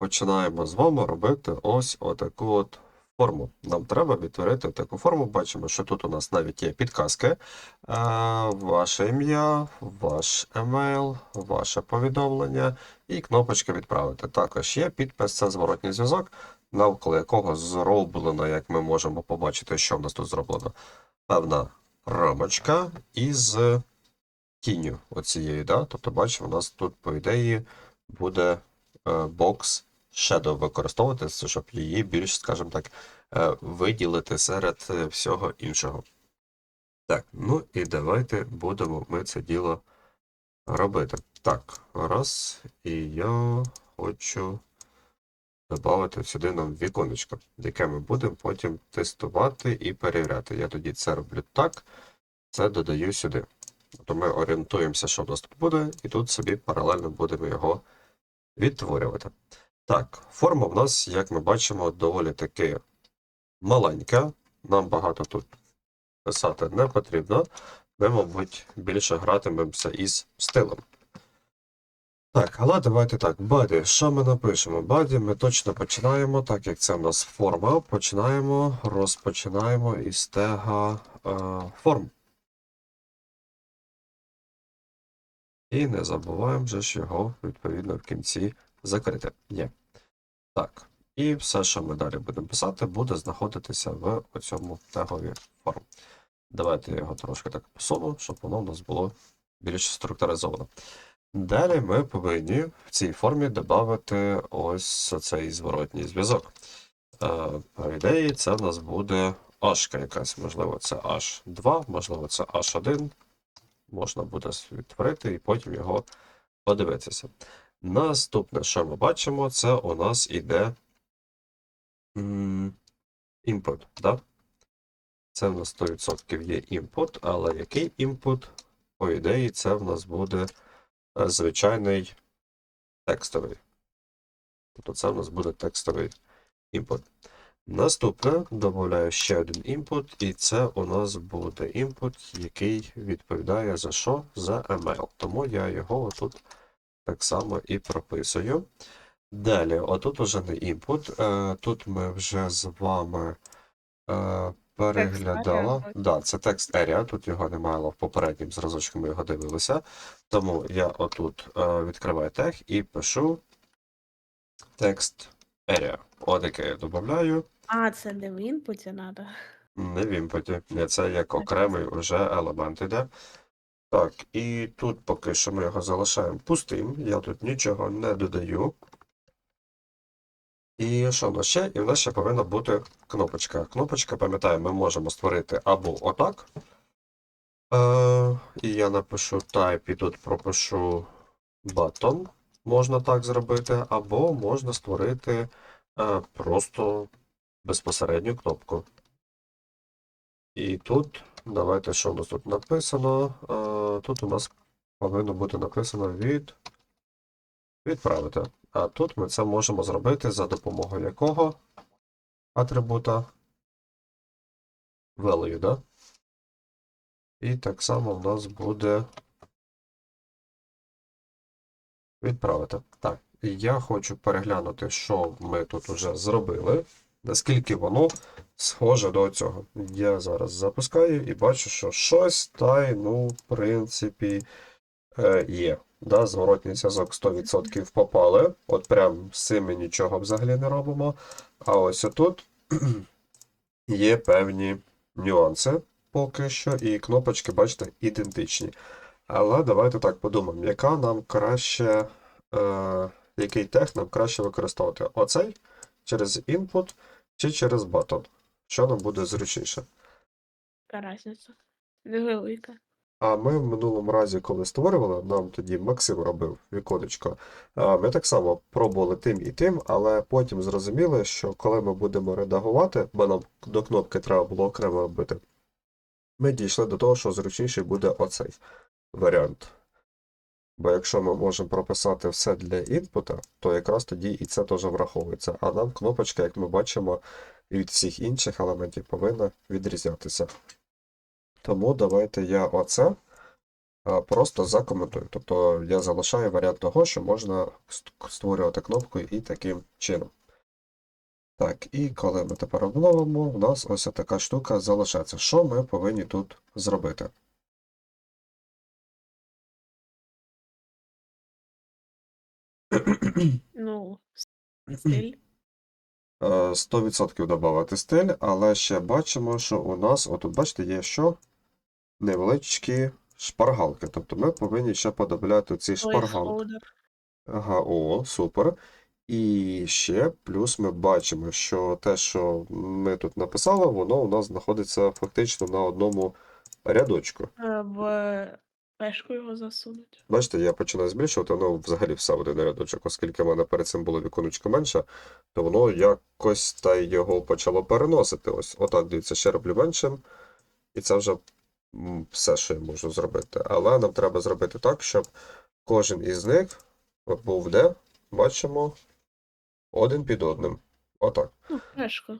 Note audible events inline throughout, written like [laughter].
починаємо з вами робити ось отаку от форму. Нам треба відтворити таку форму. Бачимо, що тут у нас навіть є підказки. Е, Ваше ім'я, ваш емейл, ваше повідомлення і кнопочка відправити. Також є підпис, це зворотній зв'язок, навколо якого зроблено, як ми можемо побачити, що в нас тут зроблено. Певна рамочка із тінню оцією. Да? Тобто, бачимо, у нас тут, по ідеї, буде е, бокс Shadow використовуватися, щоб її більш, скажімо так, е, виділити серед е, всього іншого. Так, ну і давайте будемо ми це діло робити. Так, раз, і я хочу додати сюди нам віконечко, яке ми будемо потім тестувати і перевіряти. Я тоді це роблю так, це додаю сюди. Тобто ми орієнтуємося, що в нас тут буде, і тут собі паралельно будемо його відтворювати. Так, форма в нас, як ми бачимо, доволі таки маленька. Нам багато тут писати не потрібно. Ми, мабуть, більше гратимемося із стилем. Так, але давайте так, баді, що ми напишемо? Баді ми точно починаємо, так як це в нас форма, починаємо, розпочинаємо із тега е, форм. І не забуваємо же ж його, відповідно, в кінці закрити. Є. Так. І все, що ми далі будемо писати, буде знаходитися в цьому тегові форм. Давайте я його трошки так посуну, щоб воно у нас було більш структуризовано. Далі ми повинні в цій формі додати ось цей зворотній зв'язок. Е, По ідеї, це в нас буде H якась, можливо, це H2, можливо, це H1. Можна буде відтворити і потім його подивитися. Наступне, що ми бачимо, це у нас іде input. Да? Це в нас 100% є input, але який input? По ідеї, це в нас буде е, звичайний текстовий. Тобто це в нас буде текстовий input. Наступне додаю ще один input, і це у нас буде input, який відповідає за що? За email. Тому я його отут так само і прописую. Далі, отут уже не input. Е, Тут ми вже з вами е, переглядали. Да, це текст area, тут його немає, але в попереднім зразочку ми його дивилися. Тому я отут е, відкриваю тег і пишу текст area. Отаке я додаю. А, це не в інпуті треба. Не в імпоті. Ні, Це як окремий вже елемент іде. Так, і тут поки що ми його залишаємо пустим. Я тут нічого не додаю. І що в нас ще? І в нас ще повинна бути кнопочка. Кнопочка, пам'ятаю, ми можемо створити або отак. Е, і я напишу type і тут пропишу button. Можна так зробити, або можна створити е, просто безпосередню кнопку. І тут, давайте, що у нас тут написано? Е, Тут у нас повинно бути написано від відправити. А тут ми це можемо зробити за допомогою якого атрибута value, да? І так само в нас буде відправити. Так, я хочу переглянути, що ми тут вже зробили, наскільки воно схоже до цього. Я зараз запускаю і бачу, що щось та ну, в принципі, е, є. Да, зворотній зв'язок 100% попали. От прям з цим ми нічого взагалі не робимо. А ось отут [clears throat] є певні нюанси поки що, і кнопочки, бачите, ідентичні. Але давайте так подумаємо, яка нам краще, е, який тег нам краще використовувати? Оцей через input чи через button? Що нам буде зручніше? Яка різниця? Невелика. А ми в минулому разі, коли створювали, нам тоді Максим робив віконечко. Ми так само пробували тим і тим, але потім зрозуміли, що коли ми будемо редагувати, бо нам до кнопки треба було окремо робити, ми дійшли до того, що зручніший буде оцей варіант. Бо якщо ми можемо прописати все для інпута, то якраз тоді і це теж враховується. А нам кнопочка, як ми бачимо, від всіх інших елементів повинна відрізнятися. Тому давайте я оце просто закоментуй. Тобто я залишаю варіант того, що можна створювати кнопку і таким чином. Так, і коли ми тепер обновимо, у нас ось така штука залишається. Що ми повинні тут зробити? Ну, стиль. Е, 100% додати стиль, але ще бачимо, що у нас, отут, бачите, є що? Невеличкі шпаргалки. Тобто ми повинні ще подобавляти ці шпаргалки. Ага, о, супер. І ще плюс ми бачимо, що те, що ми тут написали, воно у нас знаходиться фактично на одному рядочку. Е, В пешку його засунуть. Бачите, я починаю збільшувати, воно взагалі все один рядочок, оскільки в мене перед цим було віконечко менше, то воно якось та його почало переносити. Ось, отак, дивіться, ще роблю меншим, і це вже все, що я можу зробити. Але нам треба зробити так, щоб кожен із них був де, бачимо, один під одним. Отак. Ну, пешку.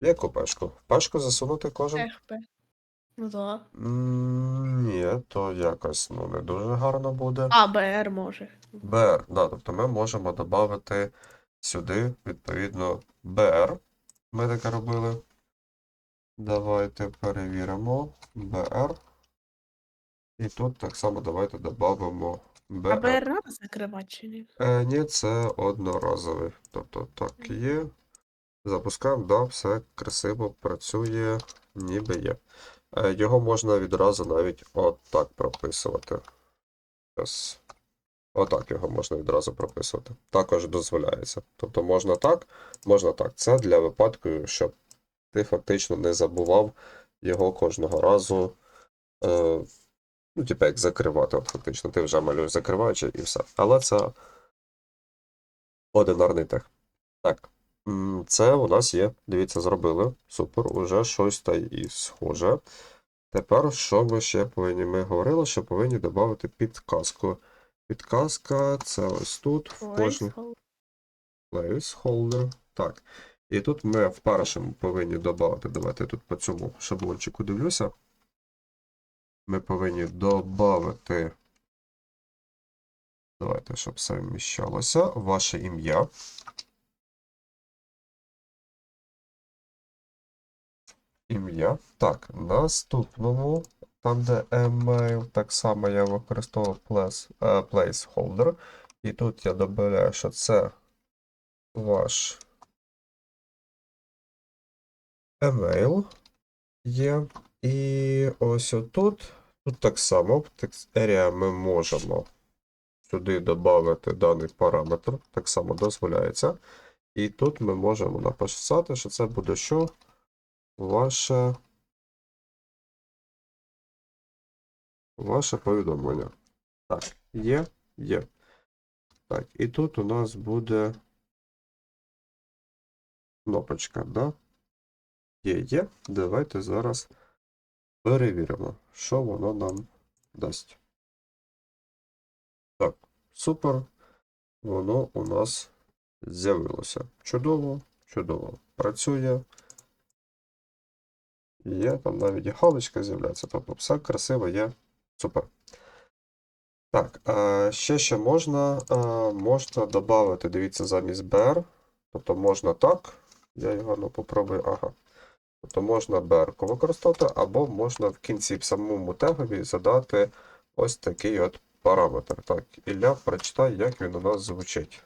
Яку пешку? Пешку засунути кожен? ФП. Ну да. М, Ні, то якось ну, не дуже гарно буде. А, БР може. BR, да, тобто ми можемо додати сюди, відповідно, BR. Ми таке робили. Давайте перевіримо BR. І тут так само давайте додамо А BR. БР треба закривати чи ні? Е, ні, це одноразовий. Тобто так є. Запускаємо, да, все красиво працює, ніби є. Е, його можна відразу навіть отак прописувати. Зараз. Отак його можна відразу прописувати. Також дозволяється. Тобто можна так, можна так. Це для випадку, щоб ти фактично не забував його кожного разу. Е, ну, типу, як закривати. От фактично, ти вже малюєш закриваючи і все. Але це одинарний тех. Так. Це у нас є. Дивіться, зробили. Супер, уже щось та і схоже. Тепер, що ми ще повинні? Ми говорили, що повинні додати підказку. Підказка це ось тут, в кожній placeholder. Так. І тут ми в першому повинні додати, давайте я тут по цьому шаблончику дивлюся. Ми повинні додати. Давайте, щоб все вміщалося. Ваше ім'я. Ім'я. Так, наступному, там, де email, так само я використовував е, placeholder. І тут я додаю, що це ваш емейл є. І ось отут, тут так само, в text area ми можемо сюди додати даний параметр, так само дозволяється. І тут ми можемо написати, що це буде що? Ваше. Ваше повідомлення. Так, є, є. Так, і тут у нас буде кнопочка, да? Є, є. Давайте зараз перевіримо, що воно нам дасть. Так, супер. Воно у нас з'явилося. Чудово, чудово. Працює. Є, там навіть і галочка з'являється. Тобто все красиво є. Супер. Так, е, ще можна, можна додати, дивіться, замість BR. Тобто можна так. Я його ну, попробую. Ага. Тобто можна BR використовувати, або можна в кінці в самому тегові задати ось такий от параметр. Так, Ілля, прочитай, як він у нас звучить.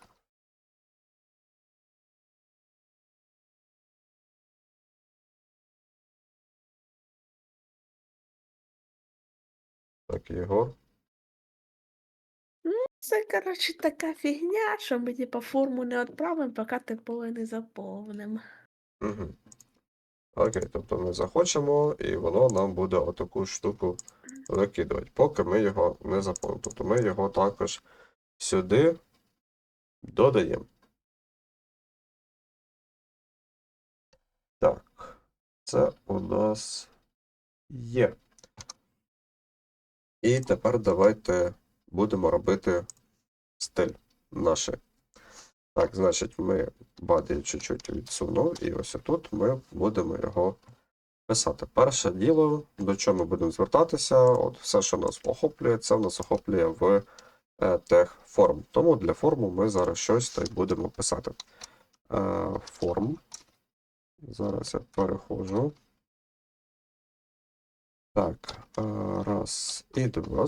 Так, Єгор. Це, коротше, така фігня, що ми типа форму не відправимо, поки типове не заповнимо. Угу. Окей, тобто ми захочемо, і воно нам буде отаку штуку викидувати, поки ми його не заповнимо. Тобто ми його також сюди додаємо. Так, це у нас є. І тепер давайте будемо робити стиль наш. Так, значить, ми баді чуть-чуть відсунув, і ось тут ми будемо його писати. Перше діло, до чого ми будемо звертатися, от все, що нас охоплює, це в нас охоплює в е, тег форм. Тому для форму ми зараз щось та й будемо писати. Е, форм. Зараз я переходжу. Так, е, раз і два.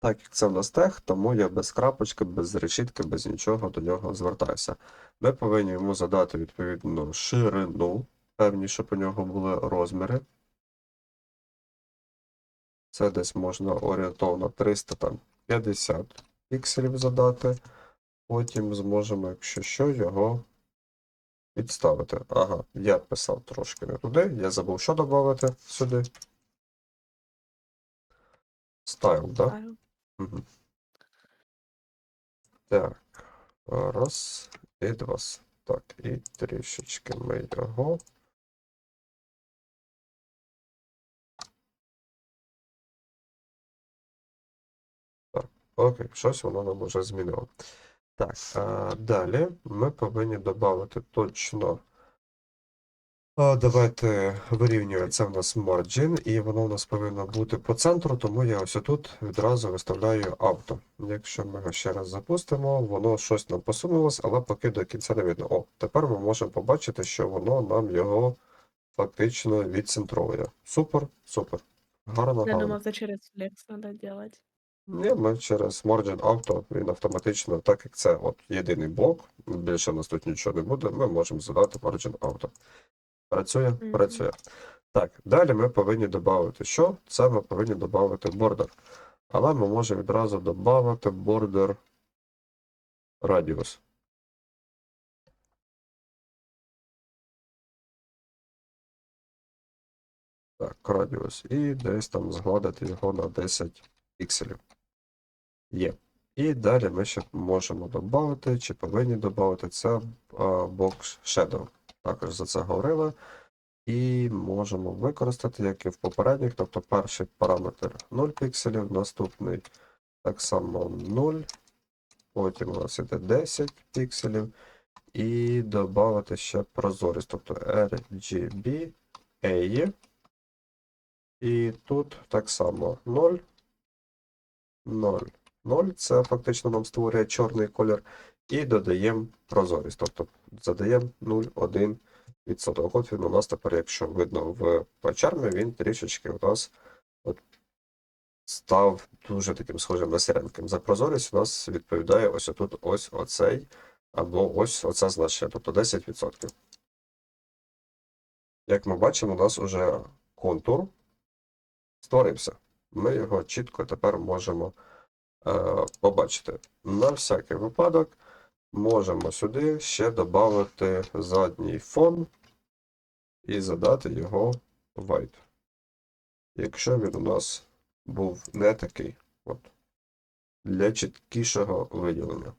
Так як це в нас тег, тому я без крапочки, без решітки, без нічого до нього звертаюся. Ми повинні йому задати відповідну ширину, певні, щоб у нього були розміри. Це десь можна орієнтовно 350 пікселів задати. Потім зможемо, якщо що, його підставити. Ага, я писав трошки не туди. Я забув, що додати сюди. Стайл, так? Да? Мгм. Так, раз і два. Так, і трішечки ми його. Так, окей, щось воно нам уже змінило. Так, а далі ми повинні додати точно. А, Давайте вирівнює це в нас margin, і воно у нас повинно бути по центру, тому я ось тут відразу виставляю авто. Якщо ми його ще раз запустимо, воно щось нам посунулось, але поки до кінця не видно. О, тепер ми можемо побачити, що воно нам його фактично відцентровує. Супер, супер. Гарно, Я гарно. думав, це через флекс треба делать. Ні, ми через Margin Auto, він автоматично, так як це от єдиний блок, більше у нас тут нічого не буде, ми можемо задати Margin Auto. Працює? Мгм. Працює. Так, далі ми повинні додати що? Це ми повинні додати border. Але ми можемо відразу додати border radius. Так, радіус. І десь там згладити його на 10 пікселів. Є. І далі ми ще можемо додати, чи повинні додати це Box Shadow. Також за це говорили. І можемо використати, як і в попередніх. Тобто перший параметр 0 пікселів, наступний так само 0. Потім у нас іде 10 пікселів. І додати ще прозорість, тобто RGB. І тут так само 0, 0, 0. Це фактично нам створює чорний колір. І додаємо прозорість. Тобто задаємо 0,1%. От він у нас тепер, якщо видно в печермі, він трішечки у нас от став дуже таким схожим на сіреньким. За прозорість у нас відповідає ось отут ось оцей, або ось оце значення, тобто 10%. Як ми бачимо, у нас уже контур створився. Ми його чітко тепер можемо е, побачити. На всякий випадок можемо сюди ще додати задній фон і задати його white. Якщо він у нас був не такий, от, для чіткішого виділення.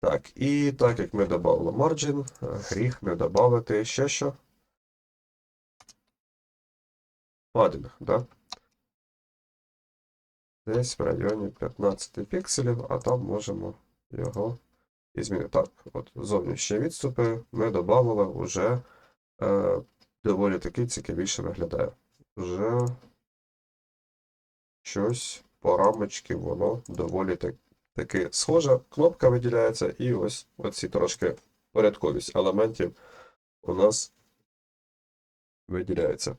Так, і так як ми додали margin, е, гріх не додати ще що. Padding, да? Десь в районі 15 пікселів, а там можемо його і змінити. Так, от зовнішні відступи ми додали вже е, доволі таки цікавіше виглядає. Вже щось по рамочці воно доволі так, таки схоже. Кнопка виділяється, і ось оці трошки порядковість елементів у нас виділяється.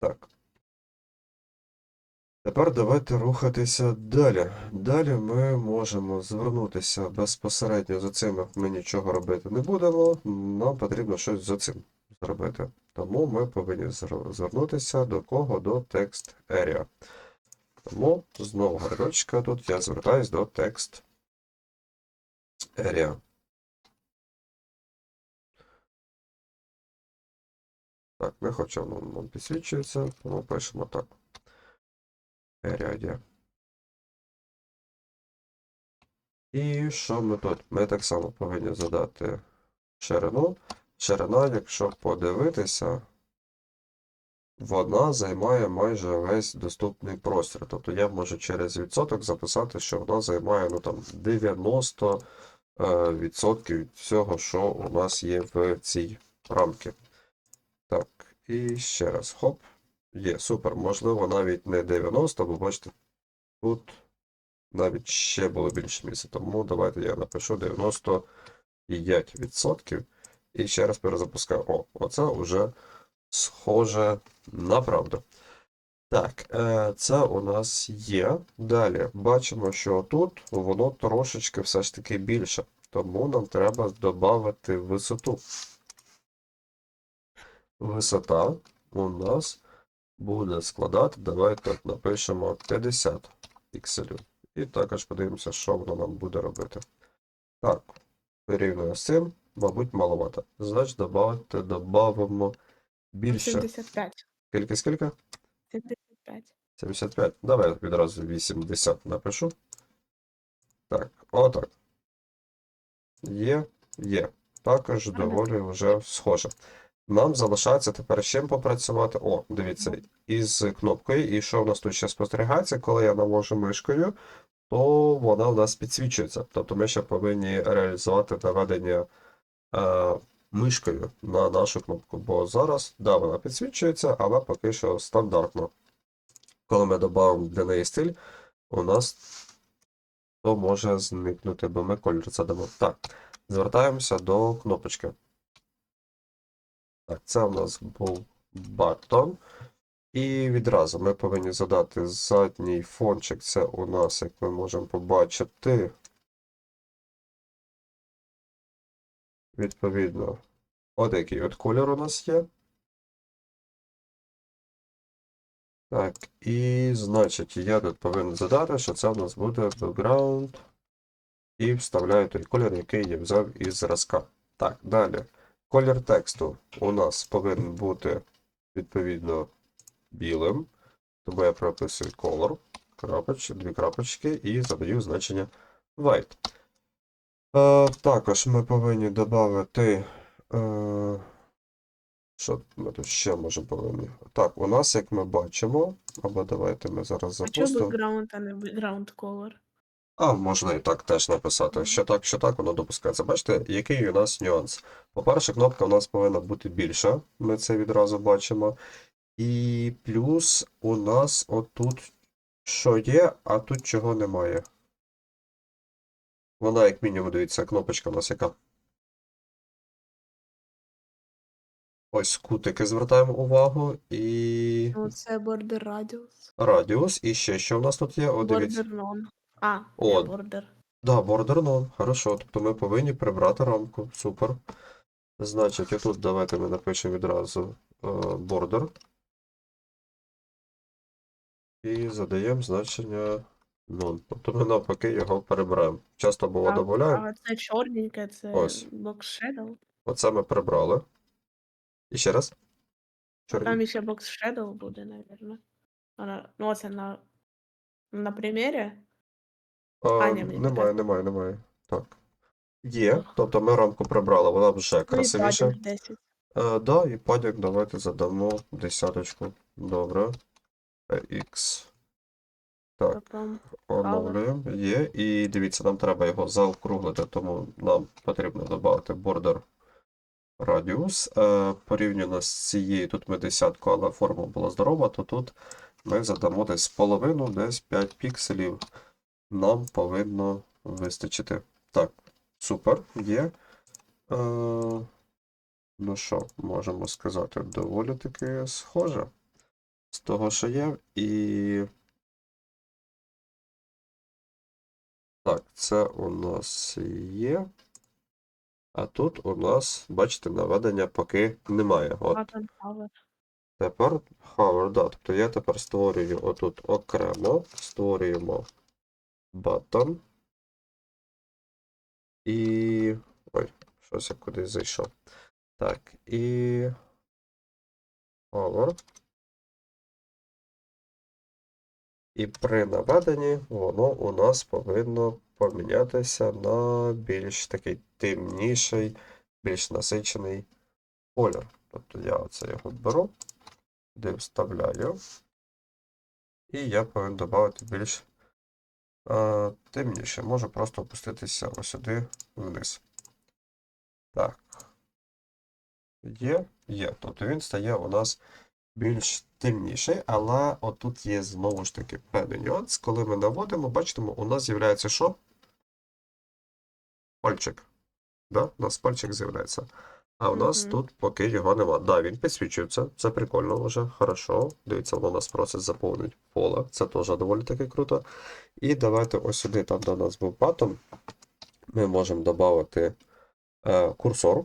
Так. Тепер давайте рухатися далі. Далі ми можемо звернутися безпосередньо за цим, ми нічого робити не будемо. Нам потрібно щось за цим зробити. Тому ми повинні звернутися до кого? До Text Area. Тому знову гарячка тут я звертаюсь до Text Area. Так, ми хочемо, нам підсвічується, тому пишемо так. Area. І що ми тут? Ми так само повинні задати ширину. Ширина, якщо подивитися, вона займає майже весь доступний простір. Тобто я можу через відсоток записати, що вона займає ну, там, 90 е, відсотків від всього, що у нас є в цій рамці. Так, і ще раз. Хоп. Є, супер. Можливо, навіть не 90, бо бачите, тут навіть ще було більше місця. Тому давайте я напишу 95%. І ще раз перезапускаю. О, оце вже схоже на правду. Так, е, це у нас є. Далі бачимо, що тут воно трошечки все ж таки більше. Тому нам треба додати висоту. Висота у нас буде складати, давайте напишемо 50 пікселів. І також подивимося, що воно нам буде робити. Так, порівняно з цим, мабуть, маловато. Значить, добавити, додамо більше. 75. Скільки, скільки? 75. 75. Давай я відразу 80 напишу. Так, отак. Є, є. Також доволі вже схоже. Нам залишається тепер з чим попрацювати. О, дивіться, із кнопкою. І що в нас тут ще спостерігається, коли я навожу мишкою, то вона у нас підсвічується. Тобто ми ще повинні реалізувати наведення е, мишкою на нашу кнопку. Бо зараз, да, вона підсвічується, але поки що стандартно. Коли ми додамо для неї стиль, у нас то може зникнути, бо ми колір задамо. Так, звертаємося до кнопочки. Так, це у нас був баттон. І відразу ми повинні задати задній фончик. Це у нас, як ми можемо побачити, відповідно, от який от колір у нас є. Так, і значить, я тут повинен задати, що це у нас буде background. І вставляю той колір, який я взяв із зразка. Так, далі. Колір тексту у нас повинен бути відповідно білим. Тому я прописую color, крапоч, дві крапочки і задаю значення white. Е, також ми повинні додати. Е, що ми тут ще можемо повинні? Так, у нас, як ми бачимо, або давайте ми зараз А чого запустимо. background, а не background color? А, можна і так теж написати. Що так, що так, воно допускається. Бачите, який у нас нюанс? По-перше, кнопка у нас повинна бути більша, ми це відразу бачимо. І плюс у нас отут що є, а тут чого немає. Вона, як мінімум, дивіться, кнопочка у нас яка. Ось кутики звертаємо увагу. І Ну, це border radius. радіус. І ще що в нас тут є? О, дивіться. Border none. А, О. не border. Да, border none. Хорошо. Тобто ми повинні прибрати рамку. Супер. Значить, отут давайте ми напишемо відразу е, border. І задаємо значення none. Тобто ми навпаки його перебираємо. Часто було А, додаємо. а це чорненьке, це Ось. box shadow. Оце ми прибрали. І ще раз. Чорні. Там ще box shadow буде, напевно. Ну, оце на, на примірі. А, А, ні, мені немає, треба. немає, немає. Так. Є. Тобто ми рамку прибрали, вона вже Ну, і красивіша. padding 10. Е, да, і падік давайте задамо десяточку. Добре. X. Так, Потім оновлюємо. Є. І дивіться, нам треба його заокруглити, тому нам потрібно додати border radius. Е, порівняно з цією, тут ми десятку, але форма була здорова, то тут ми задамо десь половину, десь 5 пікселів. Нам повинно вистачити. Так, супер, є. Е, Ну що, можемо сказати, доволі таки схоже з того, що є. І. Так, це у нас є. А тут у нас, бачите, наведення поки немає. От тепер hover, да. Тобто я тепер створюю отут окремо, створюємо button. І. Ой, щось я кудись зайшов. Так, і. Hover. І при наведенні воно у нас повинно помінятися на більш такий темніший, більш насичений колір. Тобто я оце його беру, де вставляю. І я повинен додати більш темніше. Можу просто опуститися ось сюди вниз. Так. Є, є. Тобто він стає у нас більш темніший, але отут є знову ж таки певний нюанс. Коли ми наводимо, бачимо, у нас з'являється що? Пальчик. Да? У нас пальчик з'являється. А у нас Мгм. тут поки його нема. Да, він підсвічується, це прикольно вже, хорошо. Дивіться, воно нас просить заповнити поле. Це теж доволі таки круто. І давайте ось сюди, там де у нас був патом, ми можемо додати е, курсор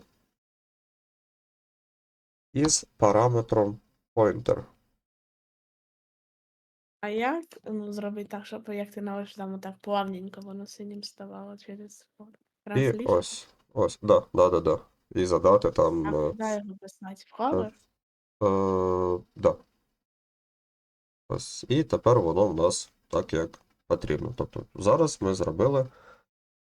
із параметром pointer. А як ну, зробити так, щоб як ти навиш там так плавненько воно синім ставало через? І ось, ось, да, да, да, да. І задати там. А куди його писати? В? Е, да. Ось. І тепер воно в нас так, як потрібно. Тобто зараз ми зробили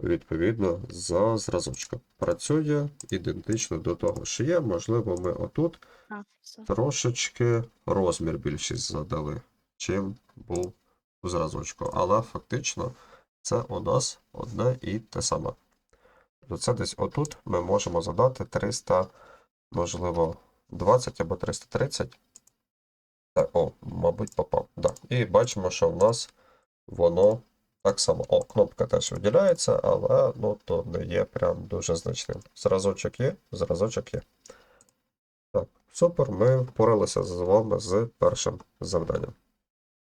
відповідно за зразочком. Працює ідентично до того, що є. Можливо, ми отут А, трошечки розмір більший задали, чим був у зразочку. Але фактично це у нас одне і те саме. Тобто це десь отут ми можемо задати 300, можливо, 20 або 330. Так, о, мабуть, попав. Да. І бачимо, що в нас воно так само. О, кнопка теж виділяється, але ну, то не є прям дуже значним. Зразочок є, зразочок є. Так, супер, ми впоралися з вами з першим завданням.